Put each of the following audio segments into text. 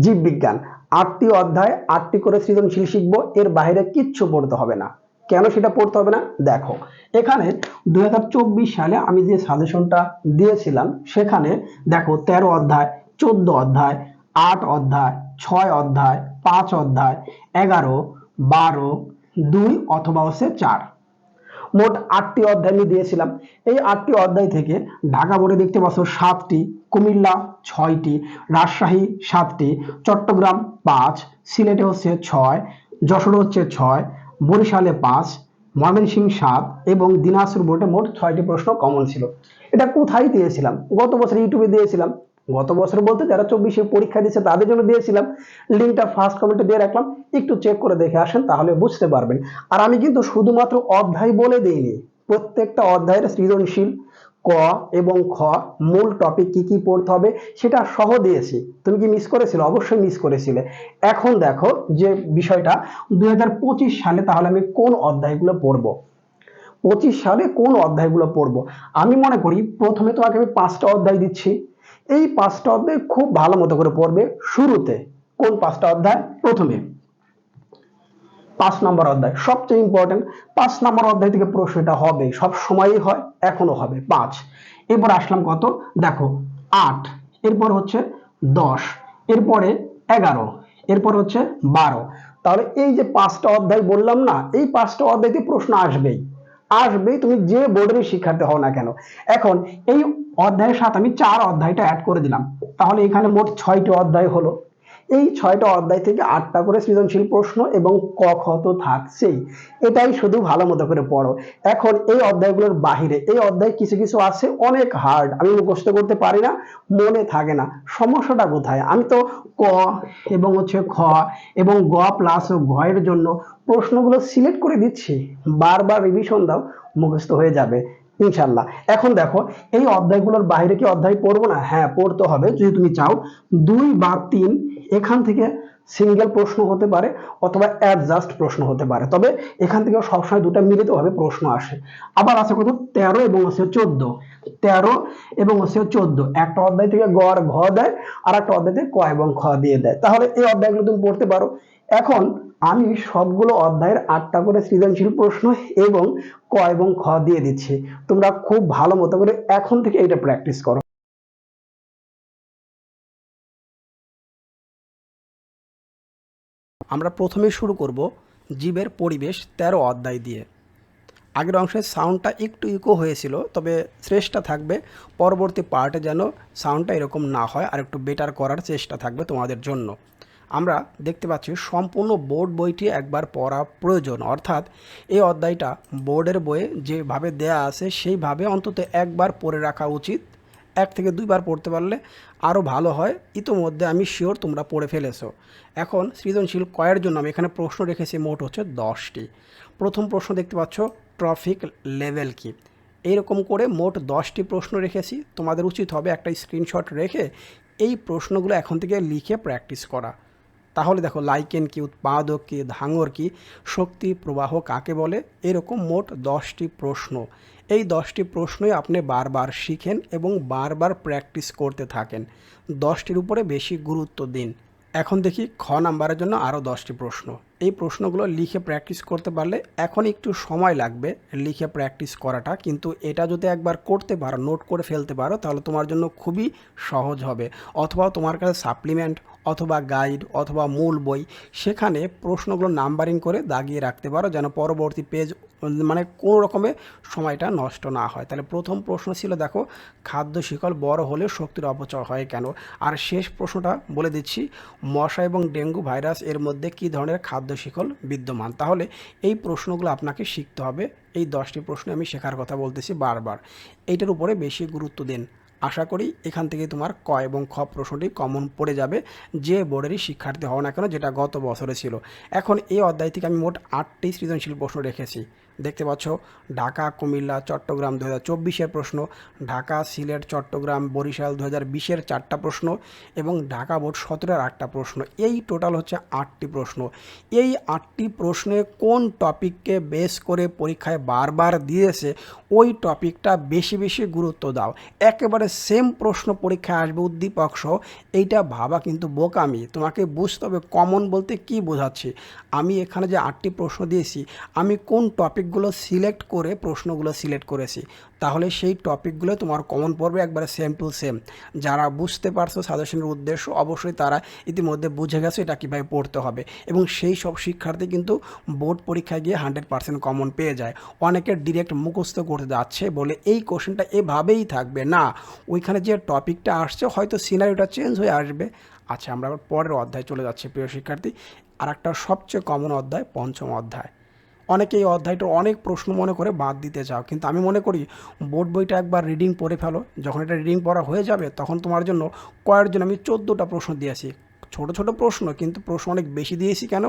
জীববিজ্ঞান। আটটি অধ্যায়, আটটি করে সৃজনশীল শিখব, এর বাইরে কিচ্ছু পড়তে হবে না। কেন সেটা পড়তে হবে না? দেখো, এখানে দু হাজার চব্বিশ সালে আমি যে সাজেশনটা দিয়েছিলাম, সেখানে দেখো তেরো অধ্যায়, চোদ্দ অধ্যায়, আট অধ্যায়, ছয় অধ্যায়, পাঁচ অধ্যায়, এগারো, বারো, দুই অথবা হচ্ছে চার। মোট আটটি অধ্যায় আমি দিয়েছিলাম। এই আটটি অধ্যায় থেকে ঢাকা বোর্ডে দেখতে পাচ্ছ সাতটি। কুমিল্লা ছয়টি, রাজশাহী সাতটি, চট্টগ্রাম পাঁচ, সিলেটে হচ্ছে ছয়, যশোর হচ্ছে ছয়, বরিশালে পাঁচ, ময়মনসিংহ সাত এবং দিনাজপুর বোর্ডে মোট ছয়টি প্রশ্ন কমন ছিল। এটা কোথায় দিয়েছিলাম? গত বছর ইউটিউবে দিয়েছিলাম। গত বছর বলতে যারা চব্বিশে পরীক্ষা দিয়েছে তাদের জন্য দিয়েছিলাম। লিঙ্কটা ফার্স্ট কমেন্টে দিয়ে রাখলাম। একটু চেক করে দেখে আসেন, তাহলে বুঝতে পারবেন। আর আমি কিন্তু শুধুমাত্র অধ্যায় বলে দিইনি, প্রত্যেকটা অধ্যায়ের সৃজনশীল। ক এবং খ মূল টপিক কি কি পড়তে হবে সেটা সহ দিয়েছি। তুমি কি মিস করেছিলে? অবশ্যই মিস করেছিলে। এখন দেখো যে বিষয়টা, দুই হাজার পঁচিশ সালে তাহলে আমি কোন অধ্যায়গুলো পড়ব? পঁচিশ সালে কোন অধ্যায়গুলো পড়ব? আমি মনে করি প্রথমে তোমাকে আমি পাঁচটা অধ্যায় দিচ্ছি। এই পাঁচটা অধ্যায় খুব ভালো মতো করে পড়বে শুরুতে। কোন পাঁচটা অধ্যায়? প্রথমে পাঁচ নম্বর অধ্যায়। সবচেয়ে ইম্পর্টেন্ট পাঁচ নম্বর অধ্যায় থেকে প্রশ্নটা হবে, সব সময়ই হয় এখনও হবে। পাঁচ। এরপর আসলাম কত? দেখো, আট। এরপর হচ্ছে দশ। এরপরে এগারো। এরপর হচ্ছে বারো। তাহলে এই যে পাঁচটা অধ্যায় বললাম না, এই পাঁচটা অধ্যায়তে প্রশ্ন আসবেই। আসবেই, তুমি যে বোর্ডের শিক্ষার্থী হও না কেন। এখন এই অধ্যায়ের সাথে আমি চার অধ্যায়টা অ্যাড করে দিলাম। তাহলে এখানে মোট ছয়টি অধ্যায় হলো। এই ছয়টা অধ্যায় থেকে আটটা করে সৃজনশীল প্রশ্ন এবং ক, খ তো থাকছেই। এটাই শুধু ভালো মতো করে পড়ো। এখন এই অধ্যায়গুলোর বাহিরে, এই অধ্যায় কিছু কিছু আছে অনেক হার্ড আমি মুখস্থ করতে পারি না, মনে থাকে না। সমস্যাটা কোথায়? আমি তো ক এবং হচ্ছে খ এবং গ প্লাস ও ঘ এর জন্য প্রশ্নগুলো সিলেক্ট করে দিচ্ছি। বারবার রিভিশন দাও, মুখস্থ হয়ে যাবে। ইনশাল্লাহ এখন দেখো, এই অধ্যায়গুলোর বাইরে কি অধ্যায় পড়ব না? হ্যাঁ পড়তে হবে। যদি তুমি চাও, দুই বা তিন এখান থেকে সিঙ্গেল প্রশ্ন হতে পারে অথবা অ্যাডজাস্ট প্রশ্ন হতে পারে। তবে এখান থেকে সবসময় দুটো মিলিতভাবে প্রশ্ন আসে। আবার আছে কত? তেরো এবং হচ্ছে চোদ্দ। তেরো এবং হচ্ছে চোদ্দ। একটা অধ্যায় থেকে গ আর ঘ দেয় আর একটা অধ্যায় থেকে ক এবং খ দিয়ে দেয়। তাহলে এই অধ্যায়গুলো তুমি পড়তে পারো। এখন আমি সবগুলো অধ্যায়ের আটটা করে সৃজনশীল প্রশ্ন এবং ক এবং খ দিয়ে দিচ্ছি। তোমরা খুব ভালো মতো করে এখন থেকে এটা প্র্যাকটিস করো। আমরা প্রথমে শুরু করব জীবের পরিবেশ তেরো অধ্যায় দিয়ে। আগের অংশের সাউন্ডটা একটু ইকো হয়েছিল, তবে চেষ্টা থাকবে পরবর্তী পার্টে যেন সাউন্ডটা এরকম না হয় আর একটু বেটার করার চেষ্টা থাকবে তোমাদের জন্য। আমরা দেখতে পাচ্ছি সম্পূর্ণ বোর্ড বইটি একবার পড়া প্রয়োজন। অর্থাৎ এই অধ্যায়টা বোর্ডের বইয়ে যেভাবে দেয়া আছে, সেইভাবে অন্তত একবার পড়ে রাখা উচিত। এক থেকে দুইবার পড়তে পারলে আরও ভালো হয়। ইতোমধ্যে আমি শিওর তোমরা পড়ে ফেলেছো। এখন সৃজনশীল কয়ের জন্য আমি এখানে প্রশ্ন রেখেছি, মোট হচ্ছে দশটি। প্রথম প্রশ্ন দেখতে পাচ্ছ, ট্রফিক লেভেল কি? এইরকম করে মোট দশটি প্রশ্ন রেখেছি। তোমাদের উচিত হবে একটা স্ক্রিনশট রেখে এই প্রশ্নগুলো এখন থেকে লিখে প্র্যাকটিস করা। তাহলে দেখো লাইকেন কি, উৎপাদক কি, ধাঙর কি, শক্তি প্রবাহ কাকে বলে? এরকম মোট দশটি প্রশ্ন। এই দশটি প্রশ্নই আপনি বারবার শিখেন এবং বারবার প্র্যাকটিস করতে থাকেন। দশটির উপরে বেশি গুরুত্ব দিন। এখন দেখি খ নাম্বারের জন্য আরও দশটি প্রশ্ন। এই প্রশ্নগুলো লিখে প্র্যাকটিস করতে পারলে এখন একটু সময় লাগবে লিখে প্র্যাকটিস করাটা। কিন্তু এটা যদি একবার করতে পারো, নোট করে ফেলতে পারো, তাহলে তোমার জন্য খুবই সহজ হবে। অথবা তোমার কাছে সাপ্লিমেন্ট অথবা গাইড অথবা মূল বই, সেখানে প্রশ্নগুলো নাম্বারিং করে দাগিয়ে রাখতে পারো যেন পরবর্তী পেজ মানে কোনো রকমে সময়টা নষ্ট না হয়। তাহলে প্রথম প্রশ্ন ছিল, দেখো, খাদ্য শিকল বড় হলে শক্তির অপচয় হয় কেন? আর শেষ প্রশ্নটা বলে দিচ্ছি, মশা এবং ডেঙ্গু ভাইরাস এর মধ্যে কী ধরনের খাদ্য শিকল বিদ্যমান? তাহলে এই প্রশ্নগুলো আপনাকে শিখতে হবে। এই দশটি প্রশ্ন আমি শেখার কথা বলতেছি বারবার। এইটার উপরে বেশি গুরুত্ব দিন। আশা করি এখান থেকে তোমার ক এবং খ প্রশ্নটি কমন পড়ে যাবে। যে বোর্ডেরই শিক্ষার্থী হও না কেন, যেটা গত বছরে ছিল। এখন এই অধ্যায় থেকে আমি মোট আটটি সৃজনশীল প্রশ্ন রেখেছি। দেখতে পাচ্ছ, ঢাকা, কুমিল্লা, চট্টগ্রাম দু হাজার চব্বিশের প্রশ্ন, ঢাকা, সিলেট, চট্টগ্রাম, বরিশাল দু হাজার বিশের চারটা প্রশ্ন এবং ঢাকা বোর্ড সতেরোর আটটা প্রশ্ন। এই টোটাল হচ্ছে আটটি প্রশ্ন। এই আটটি প্রশ্নে কোন টপিককে বেস করে পরীক্ষায় বারবার দিয়েছে, ওই টপিকটা বেশি বেশি গুরুত্ব দাও। একেবারে সেম প্রশ্ন পরীক্ষায় আসবে উদ্দীপক সহ, এইটা ভাবা কিন্তু বোকামি। তোমাকে বুঝতে হবে কমন বলতে কি বোঝাচ্ছি? আমি এখানে যে আটটি প্রশ্ন দিয়েছি, আমি কোন টপিকগুলো সিলেক্ট করে, প্রশ্নগুলো সিলেক্ট করেছি। তাহলে সেই টপিকগুলো তোমার কমন পড়বে একবারে সেম টু সেম যারা বুঝতে পারছ সাজেশনের উদ্দেশ্য, অবশ্যই তারা ইতিমধ্যে বুঝে গেছে এটা কীভাবে পড়তে হবে। এবং সেই সব শিক্ষার্থী কিন্তু বোর্ড পরীক্ষায় গিয়ে হান্ড্রেড পার্সেন্ট কমন পেয়ে যায়। অনেকের ডিরেক্ট মুখস্থ করতে যাচ্ছে বলে এই কোশ্চেনটা এভাবেই থাকবে। না, ওইখানে যে টপিকটা আসছে, হয়তো সিনারিটা চেঞ্জ হয়ে আসবে। আচ্ছা আমরা আবার পরের অধ্যায় চলে যাচ্ছি, প্রিয় শিক্ষার্থী। আর একটা সবচেয়ে কমন অধ্যায়, পঞ্চম অধ্যায়। অনেকে এই অধ্যায়টার অনেক প্রশ্ন মনে করে বাদ দিতে চাও। কিন্তু আমি মনে করি বোর্ড বইটা একবার রিডিং পড়ে ফেলো। যখন এটা রিডিং পড়া হয়ে যাবে, তখন তোমার জন্য কয়েকজন আমি চোদ্দোটা প্রশ্ন দিয়েছি। ছোট ছোট প্রশ্ন, কিন্তু প্রশ্ন অনেক বেশি দিয়েছি কেন?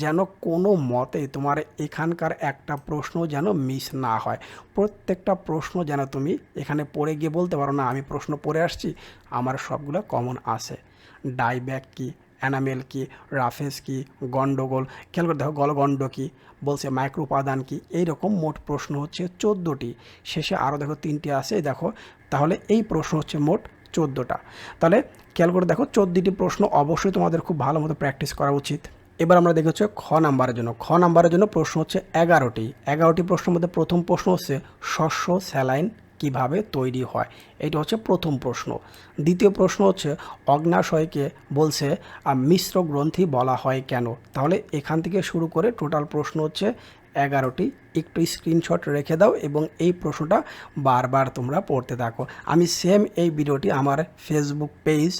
যেন কোনো মতে তোমার এখানকার একটা প্রশ্ন যেন মিস না হয়। প্রত্যেকটা প্রশ্ন যেন তুমি এখানে পড়ে গিয়ে বলতে পারো, না, আমি প্রশ্ন পড়ে আসছি, আমার সবগুলো কমন আছে। ডাইব্যাক কি? অ্যানামেল কি, রাফেস কি, গন্ডগোল, খেয়াল করে দেখো গলগণ্ড কি, বলছে মাইক্রো উপাদান কি, এইরকম মোট প্রশ্ন হচ্ছে চোদ্দোটি। শেষে আরও দেখো তিনটি আছে, দেখো, তাহলে এই প্রশ্ন হচ্ছে মোট চোদ্দোটা। তাহলে খেয়াল করে দেখো চোদ্দোটি প্রশ্ন অবশ্যই তোমাদের খুব ভালো মতো প্র্যাকটিস করা উচিত। এবার আমরা দেখি হচ্ছে খ নাম্বারের জন্য। খ নাম্বারের জন্য প্রশ্ন হচ্ছে এগারোটি। এগারোটি প্রশ্নের মধ্যে প্রথম প্রশ্ন হচ্ছে শস্য স্যালাইন কীভাবে তৈরি হয়? এটা হচ্ছে প্রথম প্রশ্ন। দ্বিতীয় প্রশ্ন হচ্ছে অগ্নাশয়কে বলছে মিশ্র গ্রন্থি বলা হয় কেন? তাহলে এখান থেকে শুরু করে টোটাল প্রশ্ন হচ্ছে এগারোটি একটু স্ক্রিনশট রেখে দাও এবং এই প্রশ্নটা বারবার তোমরা পড়তে থাকো। আমি সেম এই ভিডিওটি আমার Facebook page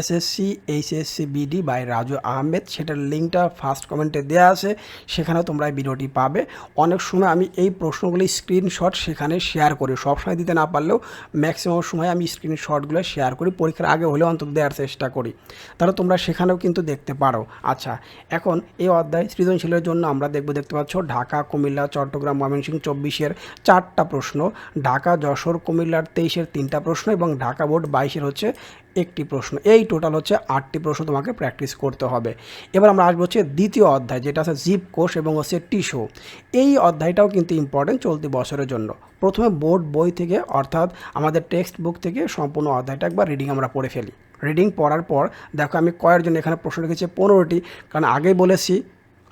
SSC HSC BD by Raju Ahmed, সেটার লিঙ্কটা ফার্স্ট কমেন্টে দেওয়া আছে, সেখানেও তোমরা এই ভিডিওটি পাবে। অনেক সময় আমি এই প্রশ্নগুলি স্ক্রিনশট সেখানে শেয়ার করি, সবসময় দিতে না পারলেও ম্যাক্সিমাম সময় আমি স্ক্রিনশটগুলো শেয়ার করি, পরীক্ষার আগে হলেও অন্তত দেওয়ার চেষ্টা করি। তাহলে তোমরা সেখানেও কিন্তু দেখতে পারো। আচ্ছা এখন এই অধ্যায় সৃজনশীলের জন্য আমরা দেখব, দেখতে পাচ্ছ ঢাকা, কুমিল্লা, চট্টগ্রাম ময়মনসিংহ চব্বিশের চারটা প্রশ্ন, ঢাকা, যশোর, কুমিল্লার তেইশের তিনটা প্রশ্ন এবং ঢাকা বোর্ড বাইশের হচ্ছে একটি প্রশ্ন। এই টোটাল হচ্ছে আটটি প্রশ্ন তোমাকে প্র্যাকটিস করতে হবে। এবার আমরা আসব হচ্ছে দ্বিতীয় অধ্যায়, যেটা আছে জীব, কোষ এবং হচ্ছে টিস্যু এই অধ্যায়টাও কিন্তু ইম্পর্টেন্ট চলতি বছরের জন্য। প্রথমে বোর্ড বই থেকে, অর্থাৎ আমাদের টেক্সট বুক থেকে সম্পূর্ণ অধ্যায়টা একবার রিডিং আমরা পড়ে ফেলি। রিডিং পড়ার পর, দেখো আমি কয়ের জন্য এখানে প্রশ্ন রেখেছি পনেরোটি। কারণ আগেই বলেছি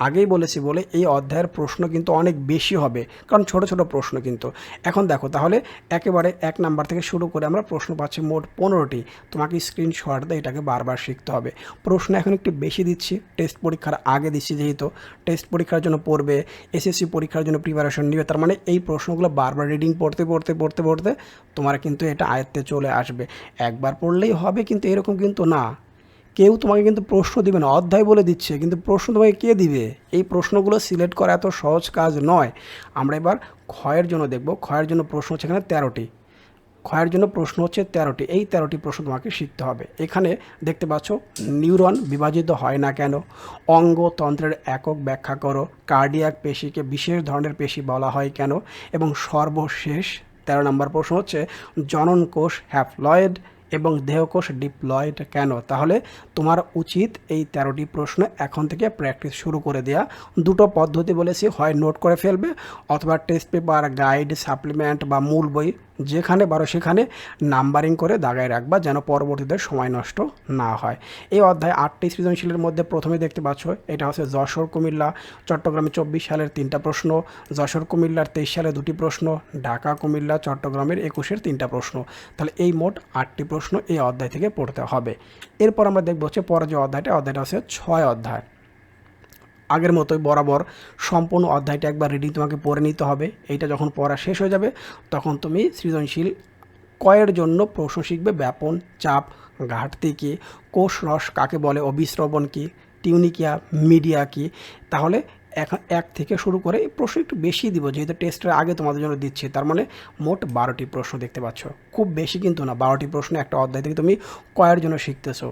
আগেই বলেছি বলে এই অধ্যায়ের প্রশ্ন কিন্তু অনেক বেশি হবে, কারণ ছোট ছোট প্রশ্ন কিন্তু। এখন দেখো, তাহলে একেবারে এক নাম্বার থেকে শুরু করে আমরা প্রশ্ন পাচ্ছি মোট পনেরোটি। তোমাকে স্ক্রিনশট দিয়ে এটাকে বারবার শিখতে হবে। প্রশ্ন এখন একটু বেশি দিচ্ছি টেস্ট পরীক্ষার আগে দিচ্ছি যেহেতু। টেস্ট পরীক্ষার জন্য পড়বে এসএসসি পরীক্ষার জন্য প্রিপারেশন নিবে, তার মানে এই প্রশ্নগুলো বারবার রিডিং পড়তে পড়তে পড়তে পড়তে তোমার কিন্তু এটা আয়ত্তে চলে আসবে। একবার পড়লেই হবে কিন্তু এরকম কিন্তু না। কেউ তোমাকে কিন্তু প্রশ্ন দিবে না, অধ্যায় বলে দিচ্ছে, কিন্তু প্রশ্ন তোমাকে কে দিবে? এই প্রশ্নগুলো সিলেক্ট করা এত সহজ কাজ নয়। আমরা এবার ক্ষয়ের জন্য দেখব, ক্ষয়ের জন্য প্রশ্ন হচ্ছে এখানে তেরোটি। ক্ষয়ের জন্য প্রশ্ন হচ্ছে তেরোটি, এই তেরোটি প্রশ্ন তোমাকে শিখতে হবে। এখানে দেখতে পাচ্ছ, নিউরন বিভাজিত হয় না কেন? অঙ্গতন্ত্রের একক ব্যাখ্যা করো, কার্ডিয়াক পেশিকে বিশেষ ধরনের পেশি বলা হয় কেন? এবং সর্বশেষ তেরো নম্বর প্রশ্ন হচ্ছে জনন কোষ হ্যাফলয়েড এবং দেহকোষ ডিপ্লয়েড কেন? তাহলে তোমার উচিত এই তেরোটি প্রশ্ন এখন থেকে প্র্যাকটিস শুরু করে দেওয়া দুটো পদ্ধতি বলেছি, হয় নোট করে ফেলবে অথবা টেস্ট পেপার গাইড সাপ্লিমেন্ট বা মূল বই যেখানে বারো সেখানে নাম্বারিং করে দাগায় রাখবা যেন পরবর্তীতে সময় নষ্ট না হয়। এই অধ্যায় আটটি সৃজনশীলের মধ্যে প্রথমে দেখতে পাচ্ছ, এটা হচ্ছে যশোর কুমিল্লা, চট্টগ্রামে চব্বিশ সালের তিনটা প্রশ্ন, যশোর কুমিল্লার তেইশ সালে দুটি প্রশ্ন, ঢাকা কুমিল্লা, চট্টগ্রামের একুশের তিনটা প্রশ্ন। তাহলে এই মোট আটটি প্রশ্ন এই অধ্যায় থেকে পড়তে হবে। এরপর আমরা দেখব হচ্ছে পরে যে অধ্যায়টা অধ্যায়টা হচ্ছে ছয় অধ্যায়। আগের মতোই বরাবর সম্পূর্ণ অধ্যায়টা একবার রিডিং তোমাকে পড়ে নিতে হবে। এইটা যখন পড়া শেষ হয়ে যাবে, তখন তুমি সৃজনশীল কয়ের জন্য প্রশ্ন শিখবে ব্যাপন চাপ, ঘাটতি কী, কোষ রস কাকে বলে অবিশ্রবণ কী, টিউনিকিয়া, মিডিয়া কী। তাহলে এখন এক থেকে শুরু করে এই প্রশ্ন একটু বেশি দিব, যেহেতু টেস্টের আগে তোমাদের জন্য দিচ্ছি। তার মানে মোট বারোটি প্রশ্ন দেখতে পাচ্ছ। খুব বেশি কিন্তু না, বারোটি প্রশ্ন একটা অধ্যায় থেকে তুমি কয়ের জন্য শিখতেছো।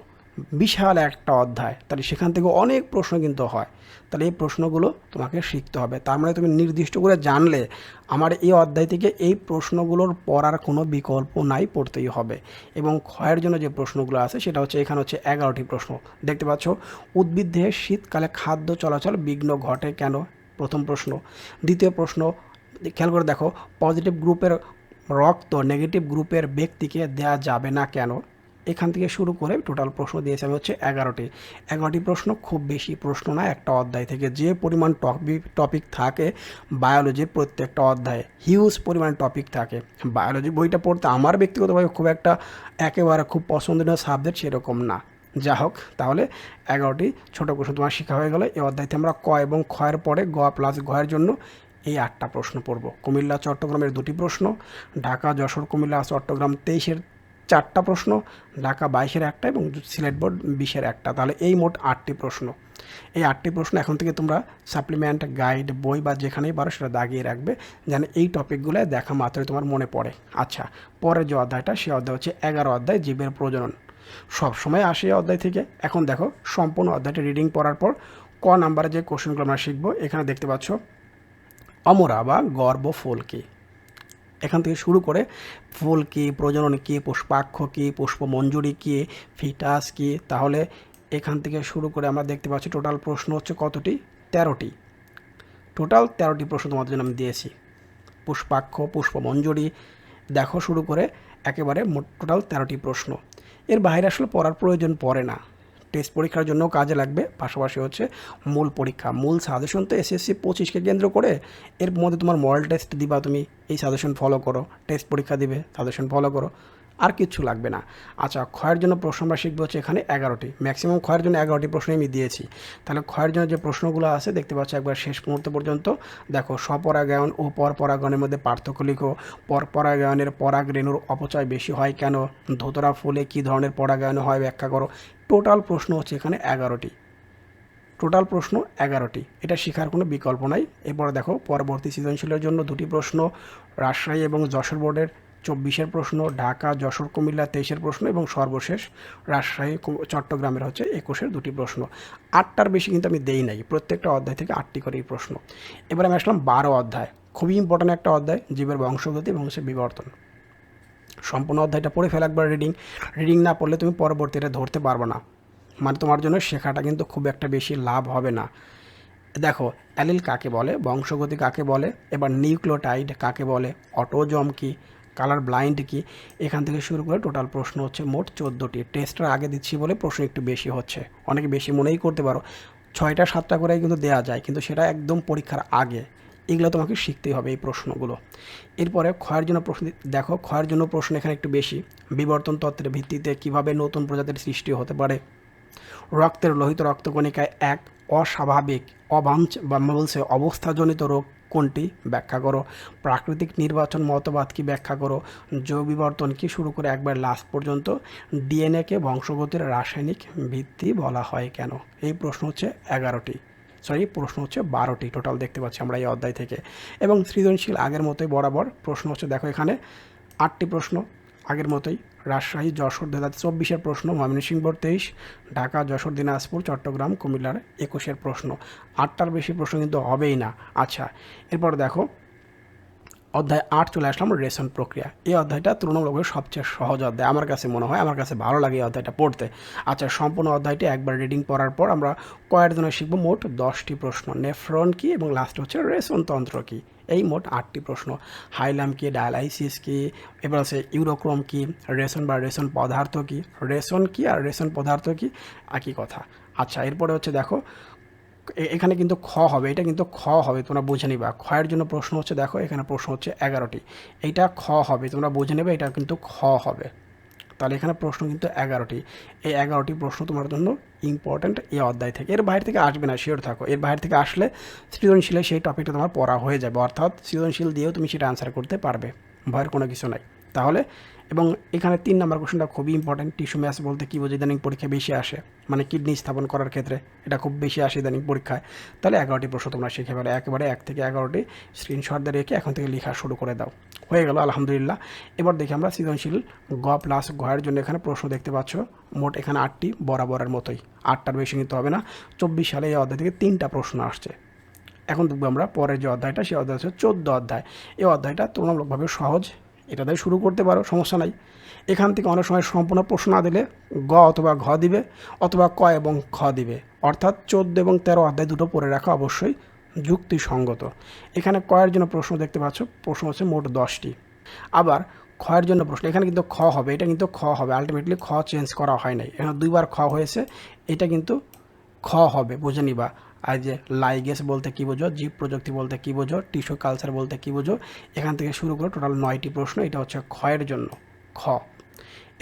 বিশাল একটা অধ্যায়। তাহলে সেখান থেকে অনেক প্রশ্ন কিন্তু হয়। তাহলে এই প্রশ্নগুলো তোমাকে শিখতে হবে। তার মানে তুমি নির্দিষ্ট করে জানলে আমার এই অধ্যায় থেকে এই প্রশ্নগুলোর পড়ার কোনো বিকল্প নাই পড়তেই হবে। এবং ক্ষয়ের জন্য যে প্রশ্নগুলো আছে, সেটা হচ্ছে এখানে হচ্ছে এগারোটি প্রশ্ন। দেখতে পাচ্ছ, উদ্ভিদ শীতকালে খাদ্য চলাচল বিঘ্ন ঘটে কেন? প্রথম প্রশ্ন। দ্বিতীয় প্রশ্ন, খেয়াল করে দেখো পজিটিভ গ্রুপের রক্ত নেগেটিভ গ্রুপের ব্যক্তিকে দেয়া যাবে না কেন? এখান থেকে শুরু করে টোটাল প্রশ্ন দিয়েছে আমি হচ্ছে এগারোটি। এগারোটি প্রশ্ন খুব বেশি প্রশ্ন না, একটা অধ্যায় থেকে। যে পরিমাণ টপিক টপিক থাকে বায়োলজির প্রত্যেকটা অধ্যায়ে হিউজ পরিমাণ টপিক থাকে। বায়োলজি বইটা পড়তে আমার ব্যক্তিগতভাবে খুব একটা একেবারে খুব পছন্দনীয় সাবজেক্ট সেরকম না। যা হোক, তাহলে এগারোটি ছোটো প্রশ্ন তোমার শেখা হয়ে গেল। এই অধ্যায়তে আমরা ক এবং ক্ষয়ের পরে গ প্লাস ঘয়ের জন্য এই আটটা প্রশ্ন পড়ব। কুমিল্লা, চট্টগ্রামের দুটি প্রশ্ন, ঢাকা, যশোর, কুমিল্লা, চট্টগ্রাম তেইশের চারটা প্রশ্ন, ঢাকা বাইশের একটা এবং সিলেট বোর্ড বিশের একটা। তাহলে এই মোট আটটি প্রশ্ন। এই আটটি প্রশ্ন এখন থেকে তোমরা সাপ্লিমেন্ট, গাইড, বই বা যেখানেই পারো সেটা দাগিয়ে রাখবে, যেন এই টপিকগুলো দেখা মাত্রই তোমার মনে পড়ে। আচ্ছা পরের যে অধ্যায়টা, সে অধ্যায় হচ্ছে এগারো অধ্যায়, জীবের প্রজনন। সব সময় আসে অধ্যায় থেকে। এখন দেখো, সম্পূর্ণ অধ্যায়টা রিডিং পড়ার পর ক নাম্বারে যে কোশ্চেনগুলো আমরা শিখব, এখানে দেখতে পাচ্ছ, অমরা বা গর্ব ফুল কি এখান থেকে শুরু করে ফুল কি, প্রজনন কি, পুষ্পাক্ষ কি, পুষ্পমঞ্জুরি কি, ফিটাস কি, তাহলে এখান থেকে শুরু করে আমরা দেখতে পাচ্ছি টোটাল প্রশ্ন হচ্ছে কতটি? তেরোটি। টোটাল তেরোটি প্রশ্ন তোমাদের জন্য আমি দিয়েছি। পুষ্পাক্ষ, পুষ্পমঞ্জুরি, দেখো শুরু করে একেবারে টোটাল তেরোটি প্রশ্ন। এর বাইরে আসলে পড়ার প্রয়োজন পড়ে না। টেস্ট পরীক্ষার জন্য কাজে লাগবে। পাশাপাশি হচ্ছে মূল পরীক্ষা। মূল সাজেশন তো এসএসসি পঁচিশকে কেন্দ্র করে এর মধ্যে তোমার মডেল টেস্ট দিবা তুমি। এই সাজেশন ফলো করো। টেস্ট পরীক্ষা দিবে সাজেশন ফলো করো। আর কিচ্ছু লাগবে না। আচ্ছা ক্ষয়ের জন্য প্রশ্ন আমরা শিখব হচ্ছে এখানে এগারোটি। ম্যাক্সিমাম ক্ষয়ের জন্য এগারোটি প্রশ্ন আমি দিয়েছি। তাহলে ক্ষয়ের জন্য যে প্রশ্নগুলো আছে, দেখতে পাচ্ছ একবার শেষ মুহূর্ত পর্যন্ত। দেখো, স্বপরাগায়ন ও পরপরাগণের মধ্যে পার্থক্য লিখো। পরপরাগায়নের পরাগ রেণুর অপচয় বেশি হয় কেন? ধোতরা ফুলে কী ধরনের পরাগায়ন হয় ব্যাখ্যা করো। টোটাল প্রশ্ন হচ্ছে এখানে এগারোটি। টোটাল প্রশ্ন এগারোটি। এটা শেখার কোনো বিকল্প নাই। এরপর দেখো, পরবর্তী সৃজনশীলের জন্য দুটি প্রশ্ন, রাজশাহী এবং যশোর বোর্ডের চব্বিশের প্রশ্ন, ঢাকা, যশোর, কুমিল্লা তেইশের প্রশ্ন এবং সর্বশেষ রাজশাহী চট্টগ্রামের হচ্ছে একুশের দুটি প্রশ্ন। আটটার বেশি কিন্তু আমি দেই নাই। প্রত্যেকটা অধ্যায় থেকে আটটি করেই প্রশ্ন। এবার আমি আসলাম বারো অধ্যায়। খুবই ইম্পর্ট্যান্ট একটা অধ্যায়, জীবের বংশগতি এবং সে বিবর্তন। সম্পূর্ণ অধ্যায়টা পড়ে ফেলা একবার রিডিং রিডিং না পড়লে তুমি পরবর্তীতে ধরতে পারবে না। মানে তোমার জন্য শেখাটা কিন্তু খুব একটা বেশি লাভ হবে না। দেখো, অ্যালিল কাকে বলে? বংশগতি কাকে বলে? এবার নিউক্লিওটাইড কাকে বলে? অটোজম কি? কালার ব্লাইন্ড কি? এখান থেকে শুরু করে টোটাল প্রশ্ন হচ্ছে মোট চোদ্দোটি। টেস্টটা আগে দিচ্ছি বলে প্রশ্ন একটু বেশি হচ্ছে। অনেকে বেশি মনেই করতে পারো। ছয়টা, সাতটা করেই কিন্তু দেওয়া যায়, কিন্তু সেটা একদম পরীক্ষার আগে। এগুলো তোমাকে শিখতেই হবে এই প্রশ্নগুলো। এরপরে ক্ষয়ের জন্য প্রশ্ন, দেখো ক্ষয়ের জন্য প্রশ্ন এখানে একটু বেশি। বিবর্তন তত্ত্বের ভিত্তিতে কীভাবে নতুন প্রজাতির সৃষ্টি হতে পারে? রক্তের লোহিত রক্তকণিকায় এক অস্বাভাবিক অবাঞ্চ বা বলছে অবস্থাজনিত রোগ কোনটি? ব্যাখ্যা করো। প্রাকৃতিক নির্বাচন মতবাদ কি ব্যাখ্যা করো? জৈব বিবর্তন কি শুরু করে একবার লাস্ট পর্যন্ত? ডিএনএকে বংশগতির রাসায়নিক ভিত্তি বলা হয় কেন? এই প্রশ্ন হচ্ছে এগারোটি। সরি, প্রশ্ন হচ্ছে বারোটি। টোটাল দেখতে পাচ্ছি আমরা এই অধ্যায় থেকে। এবং সৃজনশীল আগের মতোই বরাবর প্রশ্ন হচ্ছে, দেখো এখানে আটটি প্রশ্ন। আগের মতোই রাজশাহী, যশোর দু হাজার চব্বিশের প্রশ্ন, ময়মনসিংহ বোর্ড তেইশ, ঢাকা, যশোর দিনাজপুর, চট্টগ্রাম, কুমিল্লার একুশের প্রশ্ন। আটটার বেশি প্রশ্ন কিন্তু হবেই না। আচ্ছা এরপর দেখো অধ্যায় আট চলে আসলাম, রেশন প্রক্রিয়া। এই অধ্যায়টা তুলনামূলকভাবে সবচেয়ে সহজ অধ্যায়। আমার কাছে মনে হয়, আমার কাছে ভালো লাগে এই অধ্যায়টা পড়তে। আচ্ছা সম্পূর্ণ অধ্যায়টি একবার রিডিং পড়ার পর আমরা কয়ের জন্য শিখব মোট দশটি প্রশ্ন। নেফ্রন কি এবং লাস্ট হচ্ছে রেশন তন্ত্র কি? এই মোট আটটি প্রশ্ন। হাইলাম কি, ডায়ালাইসিস কি, এবার আছে ইউরোক্রম কি, রেশন বা রেশন পদার্থ কি, রেশন কি আর রেশন পদার্থ কি, একই কথা। আচ্ছা এরপরে হচ্ছে দেখো এখানে কিন্তু খ হবে, এটা কিন্তু খ হবে, তোমরা বুঝে নিবা। খয়ের জন্য প্রশ্ন হচ্ছে, দেখো, এখানে প্রশ্ন হচ্ছে এগারোটি। এইটা খ হবে, তোমরা বুঝে নেবে, এটা কিন্তু খ হবে। তাহলে এখানে প্রশ্ন কিন্তু এগারোটি। এই এগারোটি প্রশ্ন তোমার জন্য ইম্পর্ট্যান্ট এই অধ্যায় থেকে। এর বাইরে থেকে আসবে না শিওর থাকো। এর বাইরে থেকে আসলে সৃজনশীলে সেই টপিকটা তোমার পড়া হয়ে যাবে। অর্থাৎ সৃজনশীল দিয়েও তুমি সেটা আনসার করতে পারবে। ভয়ের কোনো কিছু নাই। তাহলে। এবং এখানে তিন নম্বর কোশ্চেনটা খুবই ইম্পর্টেন্ট টিস্যু ম্যাচ বলতে কী বোঝে ইদানিং পরীক্ষা বেশি আসে। মানে কিডনি স্থাপন করার ক্ষেত্রে এটা খুব বেশি আসে ইদানিং পরীক্ষায়। তাহলে এগারোটি প্রশ্ন তোমরা শিখে ফেলো। একেবারে এক থেকে এগারোটি স্ক্রিনশট রেখে এখন থেকে লেখা শুরু করে দাও। হয়ে গেল, আলহামদুলিল্লাহ। এবার দেখি আমরা সৃজনশীল গ প্লাস গয়ের জন্য এখানে প্রশ্ন দেখতে পাচ্ছ। মোট এখানে আটটি বরাবরের মতোই। আটটার বেশি নিতে হবে না। চব্বিশ সালে এই অধ্যায় থেকে তিনটা প্রশ্ন আসছে। এখন দেখব আমরা পরের যে অধ্যায়টা, সেই অধ্যায় হচ্ছে চোদ্দ অধ্যায়। এই অধ্যায়টা তুলনামূলকভাবে সহজ এটা দিয়ে শুরু করতে পারো, সমস্যা নাই। এখান থেকে অনেক সময় সম্পূর্ণ প্রশ্ন না দিলে গ অথবা ঘ দিবে, অথবা ক এবং খ দিবে। অর্থাৎ চোদ্দ এবং তেরো অধ্যায় দুটো পড়ে রাখা, অবশ্যই যুক্তিসঙ্গত। এখানে কয়ের জন্য প্রশ্ন দেখতে পাচ্ছ, প্রশ্ন হচ্ছে মোট দশটি। আবার ক্ষয়ের জন্য প্রশ্ন, এখানে কিন্তু খ হবে, এটা কিন্তু খ হবে আলটিমেটলি খ চেঞ্জ করা হয় নাই। এখানে দুইবার খ হয়েছে, এটা কিন্তু খ হবে, বুঝে নিবা। আর যে লাইগেস বলতে কী বোঝো, জীব প্রযুক্তি বলতে কী বোঝো টিস্যু কালচার বলতে কী বোঝো, এখান থেকে শুরু করে টোটাল নয়টি প্রশ্ন, এটা হচ্ছে ক্ষয়ের জন্য। খ।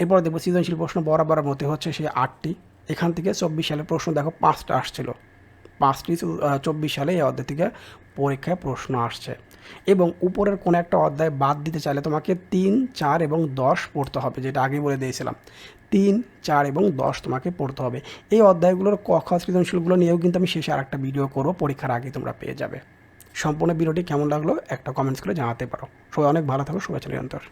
এরপর দেখব সৃজনশীল প্রশ্ন বরাবর মতে হচ্ছে সেই আটটি। এখান থেকে চব্বিশ সালে প্রশ্ন দেখো, পাঁচটা আসছিল। পাঁচটি চব্বিশ সালে এই অধ্যায় থেকে পরীক্ষায় প্রশ্ন আসছে। এবং উপরের কোনো একটা অধ্যায় বাদ দিতে চাইলে তোমাকে তিন, চার এবং দশ পড়তে হবে, যেটা আগে বলে দিয়েছিলাম। তিন, চার এবং দশ তোমাকে পড়তে হবে। এই অধ্যায়গুলোর খ সৃজনশীলগুলো নিয়েও কিন্তু আমি শেষে আরেকটা ভিডিও করব, পরীক্ষার আগে তোমরা পেয়ে যাবে। সম্পূর্ণ ভিডিওটি কেমন লাগল, একটা কমেন্টস করে জানাতে পারো। সবাই অনেক ভালো থাকো, শুভেচ্ছা নিরন্তর।